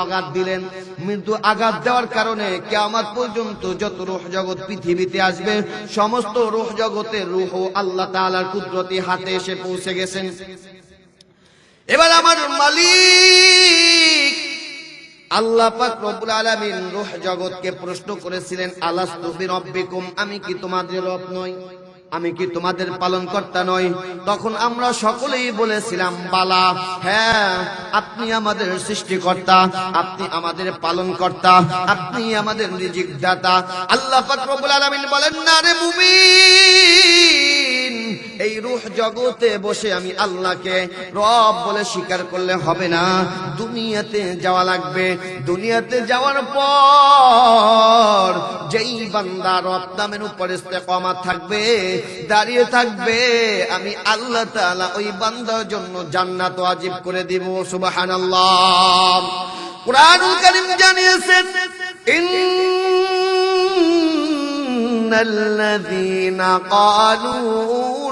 আঘাত দিলেন। মৃত্যু আঘাত দেওয়ার কারণে কেয়ামত পর্যন্ত যত রুহ জগৎ পৃথিবীতে আসবে, সমস্ত রুহ জগতের রুহ আল্লাহ তাআলার কুদরতি হাতে এসে পৌঁছে গেছেন। এবার আমার মালিক আল্লাহ পাক রব্বুল আলামিন রূহ জগৎকে প্রশ্ন করেছিলেন, আলাস্তু বিরব্বিকুম? আমি কি তোমাদের রব নই? আমি কি তোমাদের পালন কর্তা নই? তখন আমরা সকলেই বলেছিলাম, বালা হ্যাঁ আপনি আমাদের সৃষ্টিকর্তা, আপনি আমাদের পালন কর্তা আপনি আমাদের নিজিক দাতা আল্লাহ পাক আলমিন বলেন, না রে মুমিন! রূহ জগতে বসে আমি আল্লাহকে রব বলে স্বীকার করলে হবে না দুনিয়াতে যাওয়া লাগবে দুনিয়াতে যাওয়ার পর যেই বান্দা রব নামের উপরে ইস্তেকামাত থাকবে দাঁড়িয়ে থাকবে আমি আল্লাহ তাআলা ওই বান্দার জন্য জান্নাত ওয়াজিব করে দিব সুবহানাল্লাহ কুরআনুল কারীম জানিয়েছেন ইন إن الذين قالوا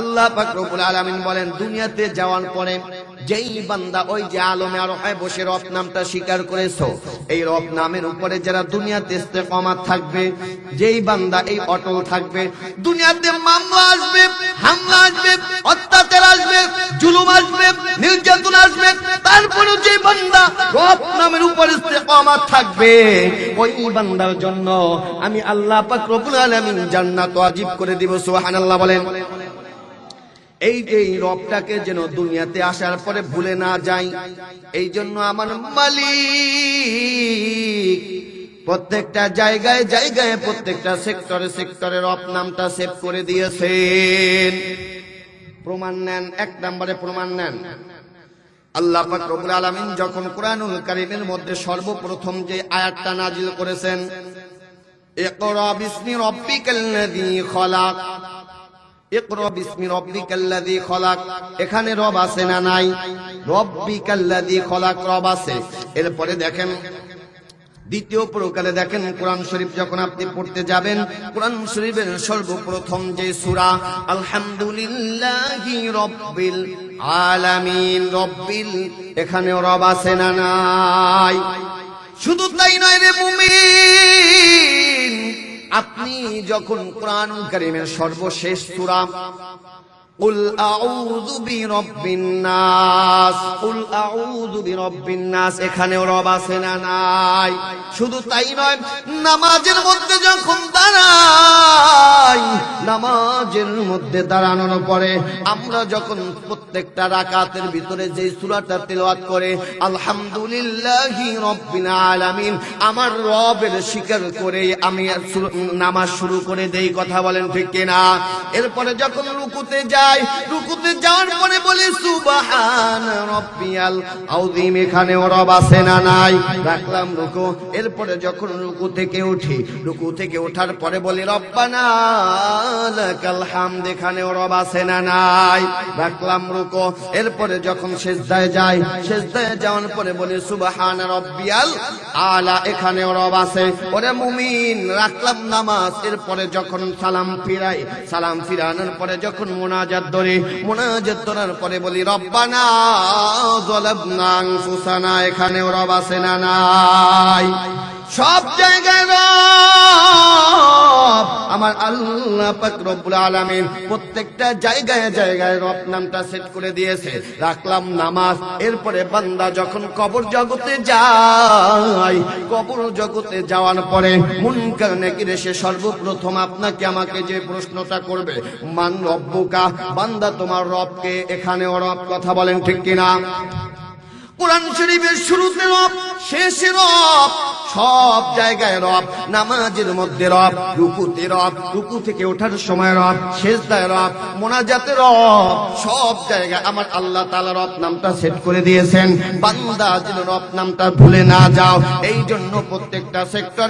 আল্লাহ পাক রব্বুল আলামিন বলেন, দুনিয়াতে যাওয়ার পরে যেই বান্দা ওই যে আলমে আর হয় বসে রব নামটা স্বীকার করেছ, এই রব নামের উপরে যারা দুনিয়াতে ইস্তেকামাত থাকবে, যেই বান্দা এই অটল থাকবে, দুনিয়াতে মামলা আসবে, হামলা আসবে, অত্যাচার আসবে, জুলুম আসবে, নির্যাতন আসবে, তারপরে যে বান্দা রব নামের উপর ইস্তেকামাত থাকবে, ওই বান্দার জন্য আমি আল্লাহ পাক রব্বুল আলামিন জান্নাত ওয়াজিব করে দিব, সুবহানাল্লাহ বলেন। এই যে এই রবটাকে যেন দুনিয়াতে আসার পরে ভুলে না যাই, এই জন্য আমার মালিক প্রত্যেকটা জায়গায় জায়গায়, প্রত্যেকটা সেক্টরে সেক্টরে রব নামটা সেভ করে দিয়েছেন। প্রমাণ নেন, এক নম্বরে প্রমাণ নেন। আল্লাহ পাক রব্বুল আলামিন যখন কোরআনুল কারীমের মধ্যে সর্বপ্রথম যে আয়াতটা নাজিল করেছেন, ইকরা বিসমি রাব্বিকাল্লাযী খলাক ইকরা বিসমি রাব্বিকাল্লাযী খলাক এখানে রব আছে না নাই? রব্বিকাল্লাযী খলাক রব আছে। এরপরে দেখেন, দ্বিতীয় প্রকারে দেখেন, কোরআন শরীফ যখন আপনি পড়তে যাবেন, কোরআন শরীফের সর্বপ্রথম যে সুরা, আলহামদুলিল্লাহি রব্বিল আলামিন, রব্বিল এখানে রব আছে না নাই? শুধু তাই নয় রে মুমিন! আপনি যখন কোরআন কারীমের সর্বশেষ সূরা قل أعوذ برب الناس قل أعوذ برب الناس এখানেও রব আছে না নাই শুধু তাই নয় নামাজের মধ্যে যখন দাঁড়াই নামাজের মধ্যে দাঁড়ানোর পরে আমরা যখন প্রত্যেকটা রাকাতের ভিতরে যে সূরাটা তেলাওয়াত করে, আলহামদুলিল্লাহি রাব্বিল আলামিন আমার রবের স্বীকার করে আমি নামাজ শুরু করে দেই, কথা বলেন ঠিক কিনা? এরপরে যখন রুকুতে যাই, রুকুতে যাওয়ার পরে বলি, সুবহান রব্বিয়াল আউযীম এখানেও রব আছে না নাই? রাখলাম রুকু। এরপরে যখন রুকু থেকে উঠি, রুকু থেকে ওঠার পরে বলি, রব্বানা লাকাল হামদ এখানেও রব আছে না নাই। রাখলাম রুকু। এরপরে যখন সেজদায় যাই, সেজদায় যাওয়ার পরে বলি, সুবহান রব্বিয়াল আলা এখানেও রব আছে। ওরে মুমিন, রাখলাম নামাজ। এরপরে যখন সালাম ফিরাই, সালাম ফিরানোর পরে যখন মোনাজাত ধরে, মোনাজাত ধরার পরে বলি, রব্বানা যালাবনা আনফুসানা এখানেও রব আছে না নাই। সব জায়গায় আমার আল্লাহ পাক রব্বুল আলামিন প্রত্যেকটা জায়গায় জায়গায় রব নামটা সেট করে দিয়েছে। রাখলাম নামাজ, এরপরে বান্দা যখন কবর জগতে যায়, কবর জগতে যাওয়ার পরে মুনকার নাকির সে সর্বপ্রথম আপনাকে আমাকে যে প্রশ্নটা করবে, মান রব্বুকা? বান্দা তোমার রবকে এখানেও রব কথা বলেন ঠিক কিনা? কোরআন শরীফের শুরুতে রব, শেষে রব সব জায়গায় রব, নামাজের মধ্যে রব, রুকুতে রব, রুকু থেকে ওঠার সময় রব শেষদায় রব, মোনাজাতে রব, সব জায়গায় আমার আল্লাহ তালা রব নামটা সেট করে দিয়েছেন। বান্দা যেন রব নামটা ভুলে না যাও। এই জন্য প্রত্যেকটা সেক্টরে